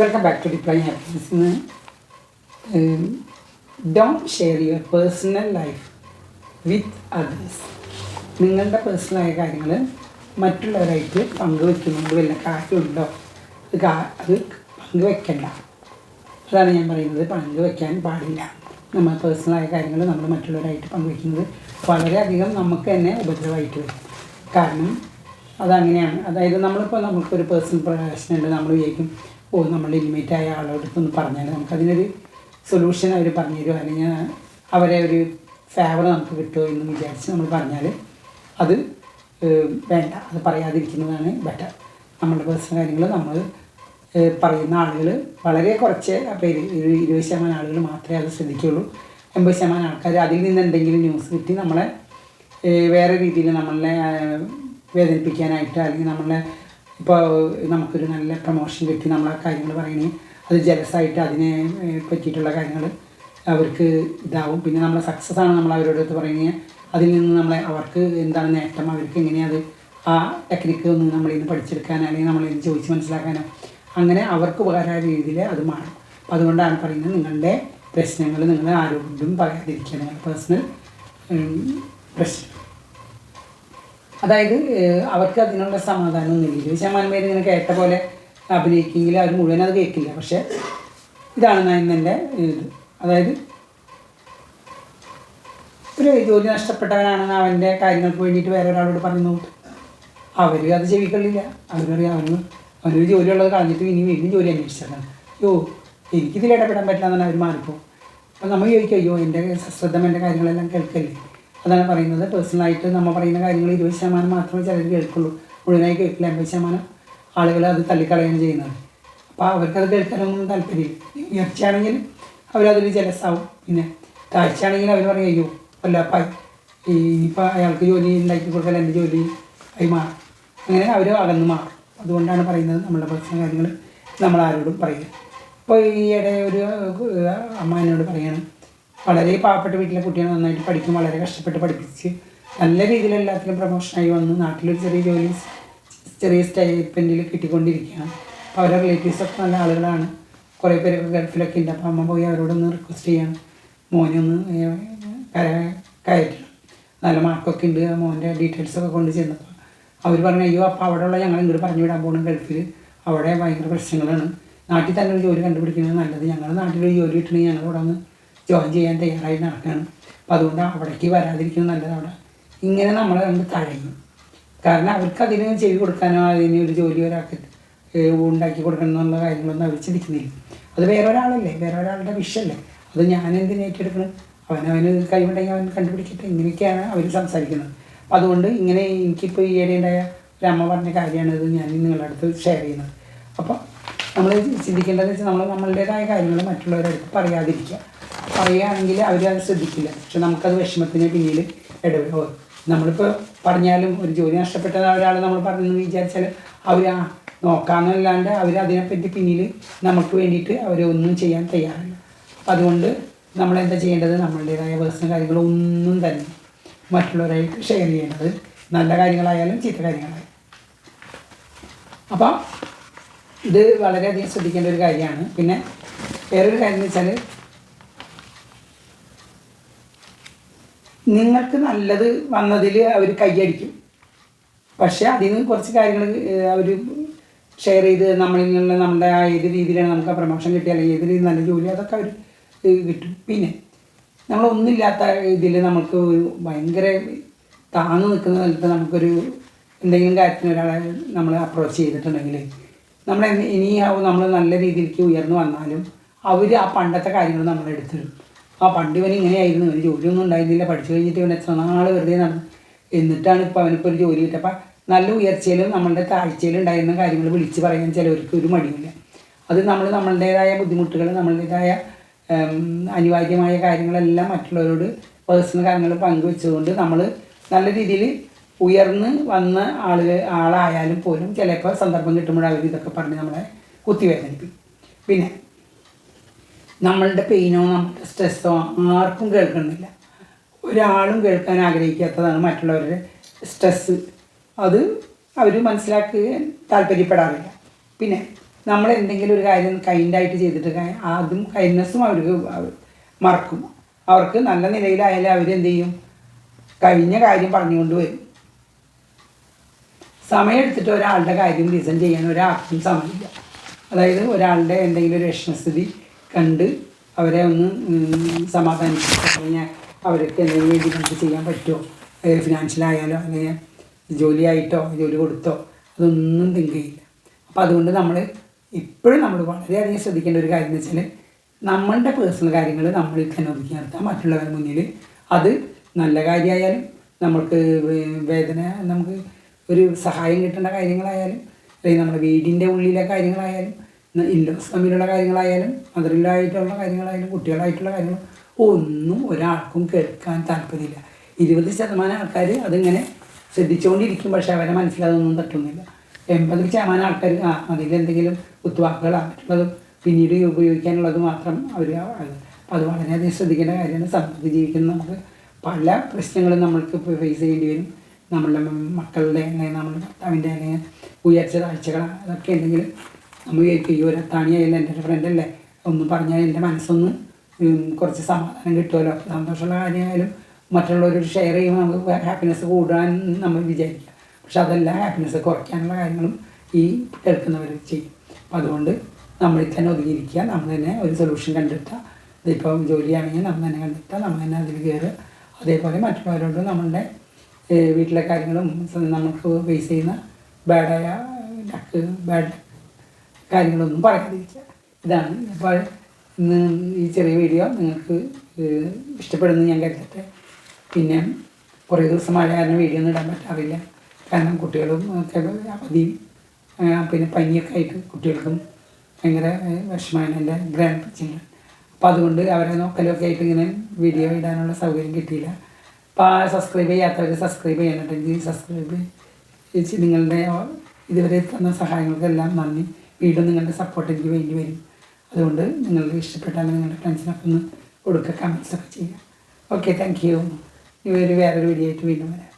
Welcome back to deeply happiness don't share your personal life with others നിങ്ങളുടെ പേഴ്സണലായ കാര്യങ്ങൾ മറ്റുള്ളവരായിട്ട് പങ്കുവെക്കുന്നത് വല്ല കാര്യമുണ്ടോ അത് പങ്കുവെക്കണ്ട. അതാണ് ഞാൻ പറയുന്നത്. പങ്കുവെക്കാൻ പാടില്ല. നമ്മൾ പേഴ്സണലായ കാര്യങ്ങൾ നമ്മൾ മറ്റുള്ളവരായിട്ട് പങ്കുവെക്കുന്നത് വളരെയധികം നമുക്ക് തന്നെ ഉപദ്രവമായിട്ട് വരും. കാരണം അതങ്ങനെയാണ്. അതായത് നമ്മളിപ്പോൾ നമുക്കൊരു പേഴ്സണൽ പ്രകാശനമുണ്ട്. നമ്മൾ വിചാരിക്കും ഓ നമ്മൾ ആളോട് ഒന്ന് പറഞ്ഞാൽ നമുക്കതിനൊരു സൊല്യൂഷൻ അവർ പറഞ്ഞു തരുമോ അല്ലെങ്കിൽ അവരെ ഒരു ഫേവർ നമുക്ക് കിട്ടുമോ എന്ന് വിചാരിച്ച് നമ്മൾ പറഞ്ഞാൽ അത് വേണ്ട. അത് പറയാതിരിക്കുന്നതാണ് ബെറ്റർ നമ്മുടെ പേഴ്സണൽ കാര്യങ്ങൾ നമ്മൾ പറയുന്ന ആളുകൾ വളരെ കുറച്ച് പേര് ഒരു ഇരുപത് ശതമാനം ആളുകൾ മാത്രമേ അത് ശ്രദ്ധിക്കുകയുള്ളൂ എൺപത് ശതമാനം ആൾക്കാർ അതിൽ നിന്ന് എന്തെങ്കിലും ന്യൂസ് കിട്ടി നമ്മളെ വേറെ രീതിയിൽ നമ്മളെ വേദനിപ്പിക്കാനായിട്ട് അല്ലെങ്കിൽ നമ്മളെ ഇപ്പോൾ നമുക്കൊരു നല്ല പ്രൊമോഷൻ കിട്ടി നമ്മൾ ആ കാര്യങ്ങൾ പറയണേ. അത് ജലസായിട്ട് അതിനെ പറ്റിയിട്ടുള്ള കാര്യങ്ങൾ അവർക്ക് ഇതാവും. പിന്നെ നമ്മളെ സക്സസ് ആണ് നമ്മൾ അവരോട് പറയുന്നത് അതിൽ നിന്ന് നമ്മളെ അവർക്ക് എന്താണ് നേട്ടം? അവർക്ക് എങ്ങനെയാണ് അത് ആ ടെക്നിക്ക് ഒന്ന് നമ്മളിൽ നിന്ന് പഠിച്ചെടുക്കാനോ അല്ലെങ്കിൽ നമ്മളിൽ നിന്ന് ചോദിച്ച് മനസ്സിലാക്കാനോ. അങ്ങനെ അവർക്ക് ഉപകാരമായ രീതിയിൽ അത് മാറും. അപ്പോൾ അതുകൊണ്ടാണ് പറയുന്നത് നിങ്ങളുടെ പ്രശ്നങ്ങൾ നിങ്ങൾ ആരോടും പറയാതിരിക്കുക. നിങ്ങളുടെ പേഴ്സണൽ പ്രശ്നം. അതായത് അവർക്ക് അതിനുള്ള സമാധാനമൊന്നുമില്ല ഇരുപത് ശതമാനം പേര് ഇങ്ങനെ കേട്ട പോലെ അഭിനയിക്കുമെങ്കിൽ അവർ മുഴുവൻ അത് കേൾക്കില്ല. പക്ഷേ ഇതാണ് ഞാൻ ഇന്നെന്റെ ഇത്. അതായത് ഒരു ജോലി നഷ്ടപ്പെട്ടവനാണെന്ന് അവന്റെ കാര്യങ്ങൾക്ക് വേണ്ടിയിട്ട് വേറെ ഒരാളോട് പറഞ്ഞു അവർ അത് ചെവിക്കളില്ല അവരറിയാം അവന് അവനൊരു ജോലി ഉള്ളത് കളഞ്ഞിട്ട് ഇനി വീണ്ടും ജോലി അന്വേഷിച്ചതാണ് അയ്യോ എനിക്കിതിൽ ഇടപെടാൻ പറ്റില്ല എന്നാണ് അവർ മാറിപ്പോൾ അപ്പോൾ നമ്മൾ ചോദിക്കും അയ്യോ എന്റെ ശ്രദ്ധം എന്റെ കാര്യങ്ങളെല്ലാം കേൾക്കല്ലേ? അതാണ് പറയുന്നത്. പേഴ്സണലായിട്ട് നമ്മൾ പറയുന്ന കാര്യങ്ങൾ ഇരുപത് ശതമാനം മാത്രമേ ചിലർ കേൾക്കുള്ളൂ. മുഴുവനായി കേൾക്കില്ല. എൺപത് ശതമാനം ആളുകൾ അത് തള്ളിക്കളയാണ് ചെയ്യുന്നത്. അപ്പോൾ അവർക്കത് കേൾക്കാനൊന്നും താല്പര്യമില്ല. ഉയർച്ചയാണെങ്കിൽ അവരതിൽ ജലസാവും പിന്നെ താഴ്ചയാണെങ്കിൽ അവർ പറയും അയ്യോ വല്ലപ്പായി. ഈ ഇനിയിപ്പോൾ അയാൾക്ക് ജോലി ഉണ്ടാക്കി കൊടുക്കാൻ എന്റെ ജോലി ആയി മാറും. അങ്ങനെ അവർ അകന്ന് മാറും. അതുകൊണ്ടാണ് പറയുന്നത് നമ്മളുടെ പേഴ്സണൽ കാര്യങ്ങൾ നമ്മൾ ആരോടും പറയുക ഇപ്പോൾ ഈയിടെ ഒരു അമ്മ എന്നോട് പറയാണ് വളരെ പാവപ്പെട്ട വീട്ടിലെ കുട്ടികൾ നന്നായിട്ട് പഠിക്കും വളരെ കഷ്ടപ്പെട്ട് പഠിപ്പിച്ച് നല്ല രീതിയിൽ എല്ലാത്തിനും പ്രൊമോഷനായി വന്ന് നാട്ടിലൊരു ചെറിയ ജോലി ചെറിയ സ്റ്റൈപ്പൻഡിൽ കിട്ടിക്കൊണ്ടിരിക്കുകയാണ്. അപ്പോൾ അവരുടെ റിലേറ്റീവ്സൊക്കെ നല്ല ആളുകളാണ്. കുറേ പേരൊക്കെ ഗൾഫിലൊക്കെ ഉണ്ട്. അപ്പോൾ അമ്മ പോയി അവരോടൊന്ന് റിക്വസ്റ്റ് ചെയ്യാം മോനെ ഒന്ന് കയറ്റണം. നല്ല മാർക്കൊക്കെ ഉണ്ട്. മോന്റെ ഡീറ്റെയിൽസൊക്കെ കൊണ്ട് ചെന്നപ്പോൾ അവർ പറഞ്ഞു അയ്യോ അപ്പോൾ അവിടെയുള്ള ഞങ്ങൾ ഇങ്ങോട്ട് പറഞ്ഞു വിടാൻ പോകണം ഗൾഫിൽ അവിടെ ഭയങ്കര പ്രശ്നങ്ങളാണ്. നാട്ടിൽ തന്നെ ഒരു ജോലി കണ്ടുപിടിക്കുന്നത് നല്ലത്. ഞങ്ങളുടെ നാട്ടിലൊരു ജോലി കിട്ടണമെങ്കിൽ ഞങ്ങൾ ഇവിടെ ഒന്ന് ജോയിൻ ചെയ്യാൻ തയ്യാറായി നടക്കുകയാണ് അപ്പോൾ അതുകൊണ്ട് അവിടേക്ക് വരാതിരിക്കുന്നത് നല്ലത് അവിടെ ഇങ്ങനെ നമ്മളെ കണ്ട് തഴയും കാരണം അവർക്ക് അതിന് ചെവി കൊടുക്കാനോ അതിന് ഒരു ജോലി ഒരാൾക്ക് ഉണ്ടാക്കി കൊടുക്കണം കാര്യങ്ങളൊന്നും അവർ ചിന്തിക്കുന്നില്ല. അത് വേറെ ഒരാളല്ലേ? വേറെ ഒരാളുടെ വിഷയല്ലേ അത് ഞാൻ എന്തിനു ഏറ്റെടുക്കണം? അവനവന് കഴിവുണ്ടെങ്കിൽ അവൻ കണ്ടുപിടിക്കട്ടെ. ഇങ്ങനെയൊക്കെയാണ് അവർ സംസാരിക്കുന്നത്. അപ്പം അതുകൊണ്ട് ഇങ്ങനെ എനിക്കിപ്പോൾ ഈയിടെ ഉണ്ടായ ഒരു അമ്മ പറഞ്ഞ കാര്യമാണ് ഇത് ഞാൻ നിങ്ങളുടെ അടുത്ത് ഷെയർ ചെയ്യുന്നത്. അപ്പോൾ നമ്മൾ ചിന്തിക്കേണ്ടതെന്ന് വെച്ചാൽ നമ്മൾ നമ്മളുടേതായ കാര്യങ്ങൾ മറ്റുള്ളവരുടെ അടുത്ത് പറയാതിരിക്കുക. പറയുകയാണെങ്കിൽ അവർ അത് ശ്രദ്ധിക്കില്ല. പക്ഷെ നമുക്കത് വിഷമത്തിന് പിന്നിൽ ഇടപെടുക നമ്മളിപ്പോൾ പറഞ്ഞാലും ഒരു ജോലി നഷ്ടപ്പെട്ട ഒരാൾ നമ്മൾ പറഞ്ഞു വിചാരിച്ചാൽ അവർ ആ നോക്കാമെന്നല്ലാണ്ട് അവർ അതിനെപ്പറ്റി പിന്നിൽ നമുക്ക് വേണ്ടിയിട്ട് അവരൊന്നും ചെയ്യാൻ തയ്യാറല്ല. അപ്പം അതുകൊണ്ട് നമ്മൾ എന്താ ചെയ്യേണ്ടത്? നമ്മളുടേതായ പേഴ്സണൽ കാര്യങ്ങളൊന്നും തന്നെ മറ്റുള്ളവരായിട്ട് ഷെയർ ചെയ്യേണ്ടത് നല്ല കാര്യങ്ങളായാലും ചീത്ത കാര്യങ്ങളായാലും. അപ്പം ഇത് വളരെയധികം ശ്രദ്ധിക്കേണ്ട ഒരു കാര്യമാണ്. പിന്നെ വേറൊരു കാര്യം എന്ന് വെച്ചാൽ നിങ്ങൾക്ക് നല്ലത് വന്നതിൽ അവർ കൈയടിക്കും. പക്ഷേ അതിൽ നിന്ന് കുറച്ച് കാര്യങ്ങൾ അവർ ഷെയർ ചെയ്ത് നമ്മളിൽ നിന്ന് നമ്മുടെ ആ ഏത് രീതിയിലാണ് നമുക്ക് ആ പ്രൊമോഷൻ കിട്ടിയ അല്ലെങ്കിൽ ഏത് രീതിയിൽ നല്ല ജോലി അതൊക്കെ അവർ കിട്ടും. പിന്നെ നമ്മളൊന്നുമില്ലാത്ത ഇതിൽ നമുക്ക് ഭയങ്കര താങ്ങ് നിൽക്കുന്ന സ്ഥലത്ത് നമുക്കൊരു എന്തെങ്കിലും കാര്യത്തിന് ഒരാളെ നമ്മൾ അപ്രോച്ച് ചെയ്തിട്ടുണ്ടെങ്കിൽ നമ്മൾ ഇനിയാവും നമ്മൾ നല്ല രീതിയിലേക്ക് ഉയർന്നു വന്നാലും അവർ ആ പണ്ടത്തെ കാര്യങ്ങൾ നമ്മളെടുത്ത് തരും ആ പണ്ട് ഇവൻ ഇങ്ങനെയായിരുന്നു. ഒരു ജോലിയൊന്നും ഉണ്ടായിരുന്നില്ല. പഠിച്ചു കഴിഞ്ഞിട്ട് ഇവൻ എത്ര നാൾ വെറുതെ നടന്നു എന്നിട്ടാണ് ഇപ്പോൾ അവനിപ്പോൾ ഒരു ജോലി കിട്ടുക അപ്പം നല്ല ഉയർച്ചയിലും നമ്മളുടെ താഴ്ചയിലും ഉണ്ടായിരുന്ന കാര്യങ്ങൾ വിളിച്ച് പറയാൻ ചിലവർക്ക് ഒരു മടിയില്ല. അത് നമ്മൾ നമ്മളുടേതായ ബുദ്ധിമുട്ടുകൾ നമ്മളുടേതായ അനിവാര്യമായ കാര്യങ്ങളെല്ലാം മറ്റുള്ളവരോട് പേഴ്സണൽ കാര്യങ്ങൾ പങ്കുവെച്ചുകൊണ്ട് നമ്മൾ നല്ല രീതിയിൽ ഉയർന്ന് വന്ന ആളുകൾ ആളായാലും പോലും ചിലപ്പോൾ സന്ദർഭം കിട്ടുമ്പോൾ അവർ ഇതൊക്കെ പറഞ്ഞ് നമ്മളെ കുത്തിവേദനിപ്പിക്കും. പിന്നെ നമ്മളുടെ പെയിനോ നമ്മളുടെ സ്ട്രെസ്സോ ആർക്കും കേൾക്കുന്നില്ല. ഒരാളും കേൾക്കാൻ ആഗ്രഹിക്കാത്തതാണ് മറ്റുള്ളവരുടെ സ്ട്രെസ്സ് അത് അവർ മനസ്സിലാക്കുകയും താല്പര്യപ്പെടാറില്ല. പിന്നെ നമ്മൾ എന്തെങ്കിലും ഒരു കാര്യം കൈൻഡായിട്ട് ചെയ്തിട്ട് അതും കൈൻഡ്നെസ്സും അവർ മറക്കും. അവർക്ക് നല്ല നിലയിലായാലും അവരെന്ത് ചെയ്യും? കഴിഞ്ഞ കാര്യം പറഞ്ഞുകൊണ്ട് വരും. സമയമെടുത്തിട്ട് ഒരാളുടെ കാര്യം ലിസൺ ചെയ്യാൻ ഒരാൾക്കും സമയമില്ല. അതായത് ഒരാളുടെ എന്തെങ്കിലും ഒരു വിഷമസ്ഥിതി കണ്ട് അവരെ ഒന്ന് ഉം, സമാധാനിപ്പിച്ച് കഴിഞ്ഞാൽ അവർക്ക് എന്തെങ്കിലും വേണ്ടി നമുക്ക് ചെയ്യാൻ പറ്റുമോ ഫിനാൻഷ്യലായാലോ അല്ലെങ്കിൽ ജോലിയായിട്ടോ ജോലി കൊടുത്തോ അതൊന്നും തിങ്ക് ചെയ്യില്ല. അപ്പോൾ അതുകൊണ്ട് നമ്മൾ ഇപ്പോഴും നമ്മൾ വളരെയധികം ശ്രദ്ധിക്കേണ്ട ഒരു കാര്യം എന്ന് വെച്ചാൽ നമ്മളുടെ പേഴ്സണൽ കാര്യങ്ങൾ നമ്മൾ തന്നെ ഒതുക്കി നിർത്താം മറ്റുള്ളവരുടെ മുന്നിൽ അത് നല്ല കാര്യമായാലും നമ്മൾക്ക് വേദന നമുക്ക് ഒരു സഹായം കിട്ടേണ്ട കാര്യങ്ങളായാലും അല്ലെങ്കിൽ നമ്മുടെ വീടിന്റെ ഉള്ളിലെ കാര്യങ്ങളായാലും ഇൻലോസ് തമ്മിലുള്ള കാര്യങ്ങളായാലും മദറിലായിട്ടുള്ള കാര്യങ്ങളായാലും കുട്ടികളായിട്ടുള്ള കാര്യങ്ങൾ ഒന്നും ഒരാൾക്കും കേൾക്കാൻ താല്പര്യമില്ല. ഇരുപത് ശതമാനം ആൾക്കാർ അതിങ്ങനെ ശ്രദ്ധിച്ചുകൊണ്ടിരിക്കും പക്ഷേ അവരെ മനസ്സിലതൊന്നും തട്ടുന്നില്ല. എൺപത് ശതമാനം ആൾക്കാർ ആ അതിലെന്തെങ്കിലും കുത്തുവാക്കുകളാ മറ്റുള്ളതും പിന്നീട് ഉപയോഗിക്കാനുള്ളത് മാത്രം അവർ അത് വളരെയധികം ശ്രദ്ധിക്കേണ്ട കാര്യമാണ്. സമൂഹത്തിൽ ജീവിക്കുന്ന നമുക്ക് പല പ്രശ്നങ്ങളും നമ്മൾക്ക് ഫേസ് ചെയ്യേണ്ടി വരും. നമ്മളുടെ മക്കളുടെ അല്ലെങ്കിൽ നമ്മുടെ ഭർത്താവിന്റെ അല്ലെങ്കിൽ ഉയർച്ച താഴ്ചകൾ അതൊക്കെ ഉണ്ടെങ്കിൽ നമ്മൾ ചോദിക്കും ഈ ഒരു അത്താണിയായാലും എന്റെ ഒരു ഫ്രണ്ടല്ലേ ഒന്ന് പറഞ്ഞാൽ എന്റെ മനസ്സൊന്ന് കുറച്ച് സമാധാനം കിട്ടുമല്ലോ? സന്തോഷമുള്ള കാര്യമായാലും മറ്റുള്ളവരോട് ഷെയർ ചെയ്യുമ്പോൾ നമുക്ക് ഹാപ്പിനെസ് കൂടാൻ നമ്മൾ വിചാരിക്കുക പക്ഷെ അതെല്ലാം ഹാപ്പിനെസ് കുറയ്ക്കാനുള്ള കാര്യങ്ങളും ഈ കേൾക്കുന്നവർ ചെയ്യും. അപ്പം അതുകൊണ്ട് നമ്മളിൽ തന്നെ ഒതുങ്ങിയിരിക്കുക. നമ്മൾ തന്നെ ഒരു സൊല്യൂഷൻ കണ്ടെത്തുക. ഇതിപ്പോൾ ജോലിയാണെങ്കിൽ നമ്മൾ തന്നെ കണ്ടെത്തുക. നമ്മൾ തന്നെ അതിൽ കയറുക. അതേപോലെ മറ്റുള്ളവരോട് നമ്മളുടെ വീട്ടിലെ കാര്യങ്ങളും നമുക്ക് ഫേസ് ചെയ്യുന്ന ബാഡായ ലക്ക് ബാഡ് കാര്യങ്ങളൊന്നും പറയാതിരിക്കുക ഇതാണ്. അപ്പോൾ ഇന്ന് ഈ ചെറിയ വീഡിയോ നിങ്ങൾക്ക് ഇഷ്ടപ്പെടുന്നു ഞാൻ കരുതട്ടെ. പിന്നെ കുറേ ദിവസം മഴ കാരണം വീഡിയോ ഒന്നും ഇടാൻ പറ്റാറില്ല. കാരണം കുട്ടികളും ഒക്കെ അവധിയും പിന്നെ പനിയൊക്കെ ആയിട്ട് കുട്ടികൾക്കും ഭയങ്കര വിഷമമാണ് എന്റെ ഗ്രാൻഡ് ചിൽഡ്രൻ അപ്പോൾ അതുകൊണ്ട് അവരെ നോക്കലൊക്കെ ആയിട്ട് ഇങ്ങനെ വീഡിയോ ഇടാനുള്ള സൗകര്യം കിട്ടിയില്ല. അപ്പോൾ ആ സബ്സ്ക്രൈബ് ചെയ്യാത്തവർ സബ്സ്ക്രൈബ് ചെയ്യാനുണ്ടെങ്കിൽ സബ്സ്ക്രൈബ് നിങ്ങളുടെ ഇതുവരെ തന്ന സഹായങ്ങൾക്കെല്ലാം നന്ദി. വീണ്ടും നിങ്ങളുടെ സപ്പോർട്ട് എനിക്ക് വേണ്ടി വരും. അതുകൊണ്ട് നിങ്ങൾക്ക് ഇഷ്ടപ്പെട്ടാൽ നിങ്ങളുടെ ഫ്രണ്ട്സിനൊക്കെ ഒന്ന് കൊടുക്കുക കമൻസ് ഒക്കെ ചെയ്യുക. ഓക്കെ താങ്ക് യു ഇവർ വേറൊരു വീഡിയോ ആയിട്ട് വീണ്ടും വരാം.